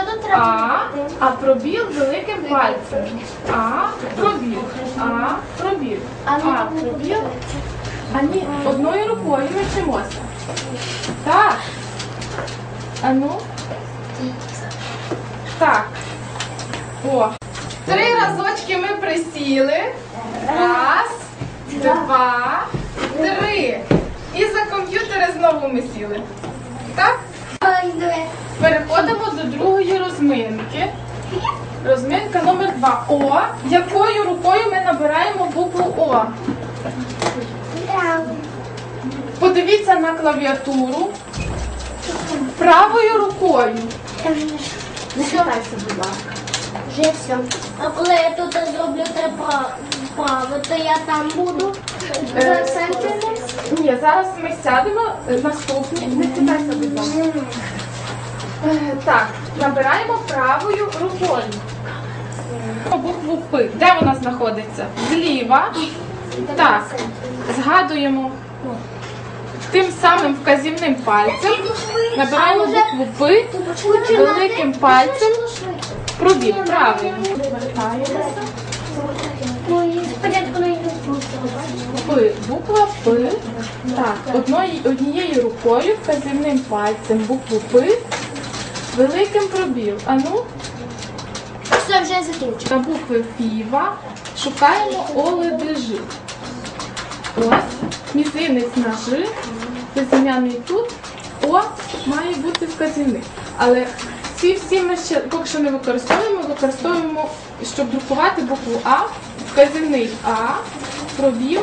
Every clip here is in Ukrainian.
Тут треба А, а пробіл великим пальцем. А, пробіл. А, пробіл. А ну А, пробіл. А ні, одною рукою ми вчимося. Так. А ну. Так. О. Три разочки ми присіли. Раз, два, три. І за комп'ютери знову ми сіли. Так? Ой, диви. Переходимо до другої розминки. Розминка номер два. О. Якою рукою ми набираємо букву О? Подивіться на клавіатуру. Правою рукою. Я не Не будь ласка. Вже все. А коли я тут зроблю те пра- вправо, то я там буду. Е, За центром. Ні, зараз ми сядемо е, наступні. Не хитайся, будь ласка. Е, Так, набираємо правою рукою. Букву П. Де вона знаходиться? Зліва. Так. Згадуємо тим самим вказівним пальцем. Набираємо букву П великим пальцем. Пробіг. Правильно. П. Буква П. Так, однією рукою вказівним пальцем букву П великим пробіл. А ну, Все, вже закінчу. на букви Фіва шукаємо ОЛДЖ. Ось, мізинець на Ж, безім'яний тут, О має бути вказівник. Але ці всі ми ще поки що не використовуємо, використовуємо, щоб друкувати букву А, вказівний А, пробіл,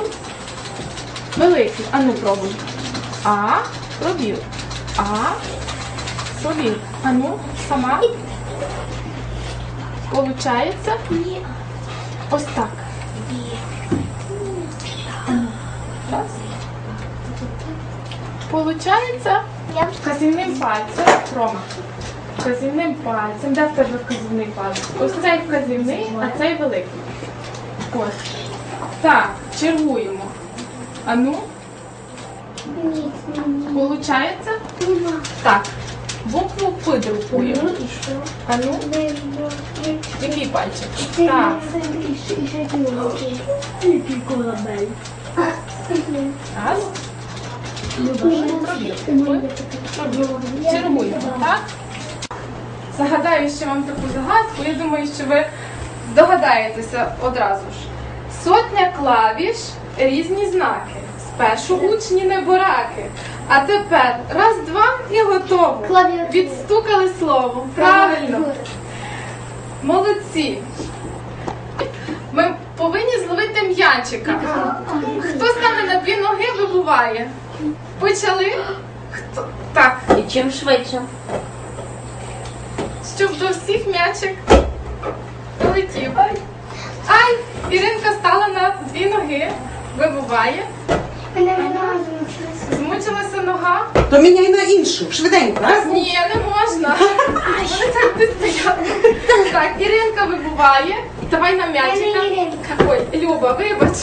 великий. А ну пробуй. А, пробіл. А, пробіл. А ну, сама. Получається Ні. ось так. Раз. Получається Я вказівним пальцем. Рома. Вказівним пальцем. Де в тебе вказівний палець? Ось цей вказівний, а цей великий. Ось. Так, чергуємо. А ну, ні. получається? Так. Букву П друкуємо. Що? А ну, який пальчик? Так. і ще- корабель. Раз. Чергуємо, так? Загадаю ще вам таку загадку. Я думаю, що ви здогадаєтеся одразу ж. Сотня клавіш, різні знаки. Спершу учні не бураки. А тепер раз, два і готово. Клавіатура. Відстукали слово. Правильно. Молодці. Ми повинні зловити м'ячика. Хто стане на дві ноги, вибуває. Почали? Хто? Так, І чим швидше. щоб до всіх м'ячик полетів. Ай, Іринка стала на дві ноги, вибуває. Мене. Змучилася нога. То міняй на іншу, швиденько. Раз. Ні, не можна. Вони так не стоять. Так, Іринка вибуває. Давай на Я м'ячика. Іринка. Ой, Люба, вибач.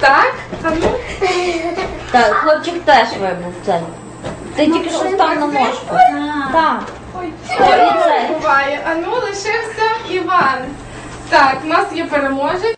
Так, а ну. Так, хлопчик теж вибув цей. Ти тільки що став на ножку. Так. Ой, Ой, Іринка це. вибуває. А ну, лишився Іван. Так, у нас є переможець.